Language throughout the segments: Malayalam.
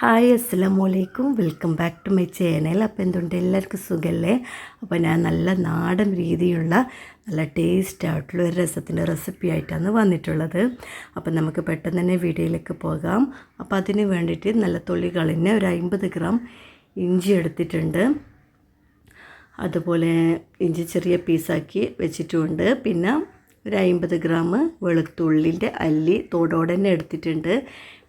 ഹായ് അസ്സലാമു അലൈക്കും welcome back to my channel. അപ്പോൾ എന്തുകൊണ്ട് എല്ലാവർക്കും സുഖമല്ലേ അപ്പോൾ ഞാൻ നല്ല നാടൻ രീതിയുള്ള നല്ല ടേസ്റ്റ് ആയിട്ടുള്ള ഒരു രസത്തിന്റെ റെസിപ്പി ആയിട്ടാണ് വന്നിട്ടുള്ളത്. അപ്പോൾ നമുക്ക് പെട്ടെന്ന് തന്നെ വീഡിയോയിലേക്ക് പോകാം. അപ്പോൾ അതിന് വേണ്ടിയിട്ട് നല്ല തൊള്ളി ഒരു അമ്പത് ഗ്രാം ഇഞ്ചി എടുത്തിട്ടുണ്ട്. അതുപോലെ ഇഞ്ചി ചെറിയ പീസാക്കി വെച്ചിട്ടുമുണ്ട് പിന്നെ ഒരു അമ്പത് ഗ്രാം വെളുത്തുള്ളിന്റെ അല്ലി തോടോടെ തന്നെ എടുത്തിട്ടുണ്ട്.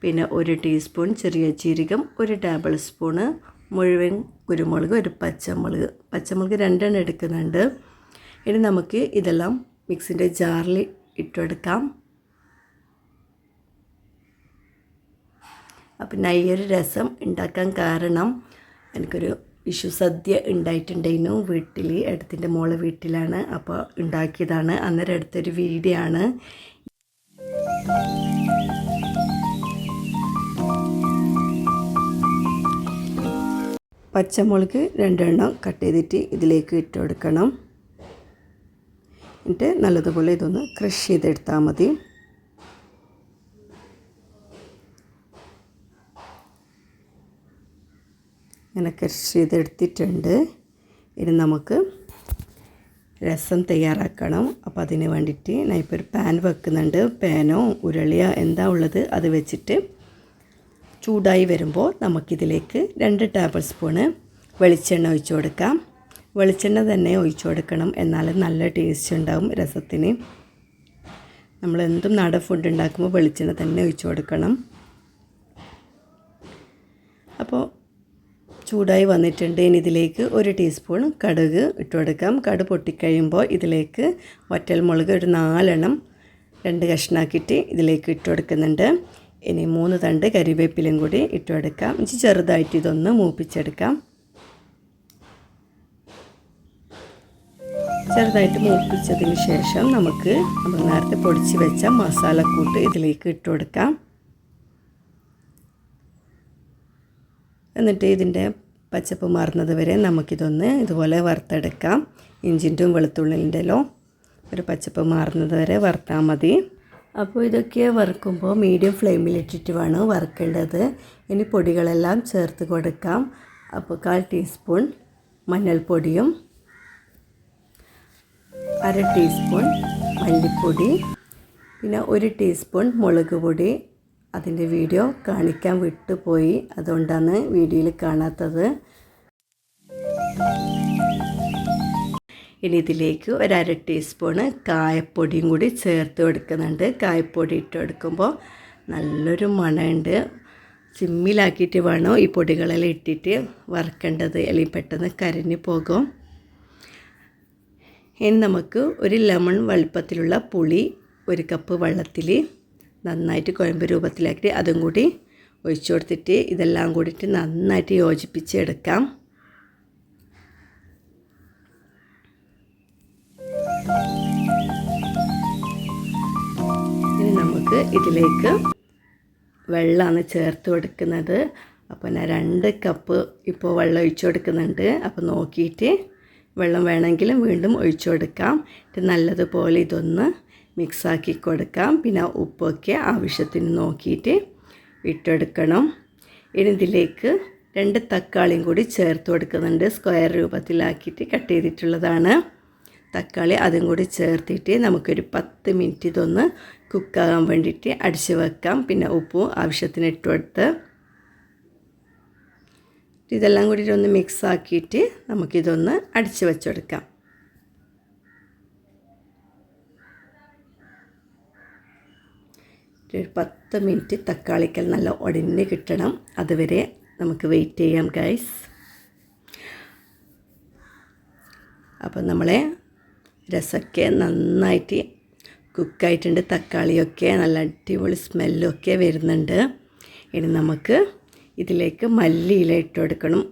പിന്നെ ഒരു ടീസ്പൂൺ ചെറിയ ജീരകം ഒരു ടേബിൾ സ്പൂണ് മുഴുവൻ കുരുമുളക് ഒരു പച്ചമുളക്. പച്ചമുളക് രണ്ടെണ്ണം എടുക്കുന്നുണ്ട്. ഇനി നമുക്ക് ഇതെല്ലാം മിക്സിന്റെ ജാറിൽ ഇട്ടെടുക്കാം. അപ്പം ഒരു രസം ഉണ്ടാക്കാൻ കാരണം എനിക്കൊരു വിഷു സദ്യ ഉണ്ടായിട്ടുണ്ടായിരുന്നു. വീട്ടിൽ എടുത്തിന്റെ മോളെ വീട്ടിലാണ്. അപ്പോൾ ഉണ്ടാക്കിയതാണ്. അന്നേരം എടുത്തൊരു വീഡിയോ ആണ് പച്ചമുളക് രണ്ടെണ്ണം കട്ട് ചെയ്തിട്ട് ഇതിലേക്ക് ഇട്ട് കൊടുക്കണം. എന്നിട്ട് നല്ലതുപോലെ ഇതൊന്ന് ക്രഷ് ചെയ്തെടുത്താൽ മതി. ഇങ്ങനെ ക്രഷ് ചെയ്തെടുത്തിട്ടുണ്ട്. ഇനി നമുക്ക് രസം തയ്യാറാക്കണം. അപ്പോൾ അതിന് വേണ്ടിയിട്ട് ഞാൻ ഇപ്പോൾ ഒരു പാൻ വെക്കുന്നുണ്ട്. പാനോ ഉരുളിയോ എന്താ ഉള്ളത് അത് വെച്ചിട്ട് ചൂടായി വരുമ്പോൾ നമുക്കിതിലേക്ക് രണ്ട് ടേബിൾ സ്പൂണ് വെളിച്ചെണ്ണ ഒഴിച്ചു കൊടുക്കാം. വെളിച്ചെണ്ണ തന്നെ ഒഴിച്ചു കൊടുക്കണം. എന്നാൽ നല്ല ടേസ്റ്റ് ഉണ്ടാവും രസത്തിന്. നമ്മൾ എന്തും നാടൻ ഫുഡ് ഉണ്ടാക്കുമ്പോൾ വെളിച്ചെണ്ണ തന്നെ ഒഴിച്ചു കൊടുക്കണം അപ്പോൾ ചൂടായി വന്നിട്ടുണ്ട്. ഇനി ഇതിലേക്ക് ഒരു ടീസ്പൂൺ കടുക് ഇട്ട് കൊടുക്കാം. കടു പൊട്ടിക്കഴിയുമ്പോൾ ഇതിലേക്ക് വറ്റൽമുളക് ഒരു നാലെണ്ണം രണ്ട് കഷ്ണാക്കിയിട്ട് ഇതിലേക്ക് ഇട്ട് കൊടുക്കുന്നുണ്ട്. ഇനി മൂന്ന് തണ്ട് കരിവേപ്പിലും കൂടി ഇട്ട് കൊടുക്കാം. ഇഞ്ചി ചെറുതായിട്ട് ഇതൊന്ന് മൂപ്പിച്ചെടുക്കാം. ചെറുതായിട്ട് മൂപ്പിച്ചതിന് ശേഷം നമുക്ക് നമ്മൾ നേരത്തെ പൊടിച്ച് വെച്ച മസാലക്കൂട്ട് ഇതിലേക്ക് ഇട്ട് കൊടുക്കാം. എന്നിട്ട് ഇതിന്റെ പച്ചപ്പ് മാറുന്നത് വരെ നമുക്കിതൊന്ന് ഇതുപോലെ വറുത്തെടുക്കാം. ഇഞ്ചിന്റെയും വെളുത്തുള്ളിന്റെലോ ഒരു പച്ചപ്പ് മാറുന്നത് വരെ വറുത്താൽ മതി. അപ്പോൾ ഇതൊക്കെ വറുക്കുമ്പോൾ മീഡിയം ഫ്ലെയിമിലിട്ടിട്ട് വേണം വറുക്കേണ്ടത്. ഇനി പൊടികളെല്ലാം ചേർത്ത് കൊടുക്കാം. അപ്പോൾ കാൽ ടീസ്പൂൺ മഞ്ഞൾപ്പൊടിയും അര ടീസ്പൂൺ മല്ലിപ്പൊടി പിന്നെ ഒരു ടീസ്പൂൺ മുളക് പൊടി അതിന്റെ വീഡിയോ കാണിക്കാൻ വിട്ടുപോയി. അതുകൊണ്ടാണ് വീഡിയോയിൽ കാണാത്തത്. ഇനി ഇതിലേക്ക് ഒരു അര ടീസ്പൂണ് കായപ്പൊടിയും കൂടി ചേർത്ത് കൊടുക്കുന്നുണ്ട്. കായപ്പൊടി ഇട്ട് കൊടുക്കുമ്പോൾ നല്ലൊരു മണമുണ്ട്. സിമ്മിലാക്കിയിട്ട് വേണം ഈ പൊടികളെല്ലാം ഇട്ടിട്ട് വറുക്കേണ്ടത്? അല്ലെങ്കിൽ പെട്ടെന്ന് കരിഞ്ഞു പോകും. ഇനി നമുക്ക് ഒരു ലെമൺ വലുപ്പത്തിലുള്ള പുളി ഒരു കപ്പ് വെള്ളത്തിൽ നന്നായിട്ട് കുഴമ്പ് രൂപത്തിലാക്കി അതും കൂടി ഒഴിച്ചു കൊടുത്തിട്ട് ഇതെല്ലാം കൂടിയിട്ട് നന്നായിട്ട് യോജിപ്പിച്ചെടുക്കാം ഇനി നമുക്ക് ഇതിലേക്ക് വെള്ളമാണ് ചേർത്ത് കൊടുക്കുന്നത്. അപ്പോൾ ഞാൻ രണ്ട് കപ്പ് ഇപ്പോൾ വെള്ളം ഒഴിച്ചു കൊടുക്കുന്നുണ്ട്. അപ്പോൾ നോക്കിയിട്ട് വെള്ളം വേണമെങ്കിലും വീണ്ടും ഒഴിച്ചു കൊടുക്കാം. നല്ലതുപോലെ ഇതൊന്ന് മിക്സാക്കി കൊടുക്കാം. പിന്നെ ഉപ്പൊക്കെ ആവശ്യത്തിന് നോക്കിയിട്ട് ഇട്ടെടുക്കണം. ഇനി ഇതിലേക്ക് രണ്ട് തക്കാളിയും കൂടി ചേർത്ത് കൊടുക്കുന്നുണ്ട്. സ്ക്വയർ രൂപത്തിലാക്കിയിട്ട് കട്ട് ചെയ്തിട്ടുള്ളതാണ്. തക്കാളി അതും കൂടി ചേർത്തിട്ട് നമുക്കൊരു പത്ത് മിനിറ്റ് ഇതൊന്ന് കുക്കാകാൻ വേണ്ടിയിട്ട് അടിച്ച് വെക്കാം. പിന്നെ ഉപ്പും ആവശ്യത്തിന് ഇട്ട് കൊടുത്ത് ഇതെല്ലാം കൂടി ഒന്ന് മിക്സ് ആക്കിയിട്ട് നമുക്കിതൊന്ന് അടിച്ച് വെച്ചെടുക്കാം. ഒരു പത്ത് മിനിറ്റ് തക്കാളിക്കൽ നല്ല ഉടനെ കിട്ടണം. അതുവരെ നമുക്ക് വെയിറ്റ് ചെയ്യാം ഗൈസ് അപ്പം നമ്മളെ രസമൊക്കെ നന്നായിട്ട് കുക്കായിട്ടുണ്ട് തക്കാളിയൊക്കെ നല്ല അടിപൊളി സ്മെല്ലൊക്കെ വരുന്നുണ്ട്. ഇനി നമുക്ക് ഇതിലേക്ക് മല്ലിയില ഇട്ട് കൊടുക്കണം.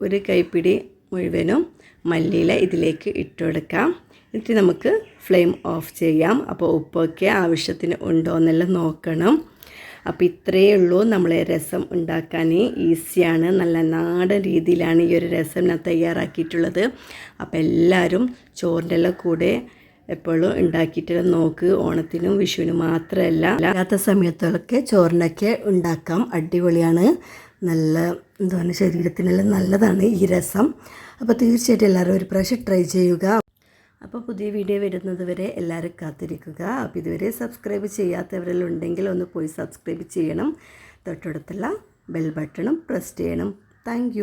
ഒരു കൈപ്പിടി മുഴുവനും മല്ലിയില ഇതിലേക്ക് ഇട്ടുകൊടുക്കാം. എന്നിട്ട് നമുക്ക് ഫ്ലെയിം ഓഫ് ചെയ്യാം. അപ്പോൾ ഉപ്പൊക്കെ ആവശ്യത്തിന് ഉണ്ടോ എന്നെല്ലാം നോക്കണം. അപ്പോൾ ഇത്രയേ ഉള്ളൂ നമ്മളെ രസം ഉണ്ടാക്കാൻ. ഈസിയാണ്. നല്ല നാടൻ രീതിയിലാണ് ഈ ഒരു രസം ഞാൻ തയ്യാറാക്കിയിട്ടുള്ളത്. അപ്പോൾ എല്ലാവരും ചോറിന്റെ എല്ലാം കൂടെ എപ്പോഴും ഉണ്ടാക്കിയിട്ട് നോക്ക്. ഓണത്തിനും വിഷുവിനും മാത്രമല്ല. അല്ലാത്ത സമയത്തൊക്കെ ചോറിനൊക്കെ ഉണ്ടാക്കാം. അടിപൊളിയാണ്. നല്ല എന്താണ് ശരീരത്തിനെല്ലാം നല്ലതാണ് ഈ രസം. അപ്പോൾ തീർച്ചയായിട്ടും എല്ലാവരും ഒരു പ്രാവശ്യം ട്രൈ ചെയ്യുക. അപ്പോൾ പുതിയ വീഡിയോ വരുന്നത് വരെ എല്ലാവരും കാത്തിരിക്കുക. അപ്പോൾ ഇതുവരെ സബ്സ്ക്രൈബ് ചെയ്യാത്തവരെല്ലാം ഉണ്ടെങ്കിൽ ഒന്ന് പോയി സബ്സ്ക്രൈബ് ചെയ്യണം. തൊട്ടടുത്തുള്ള ബെൽ ബട്ടണും പ്രസ് ചെയ്യണം. താങ്ക്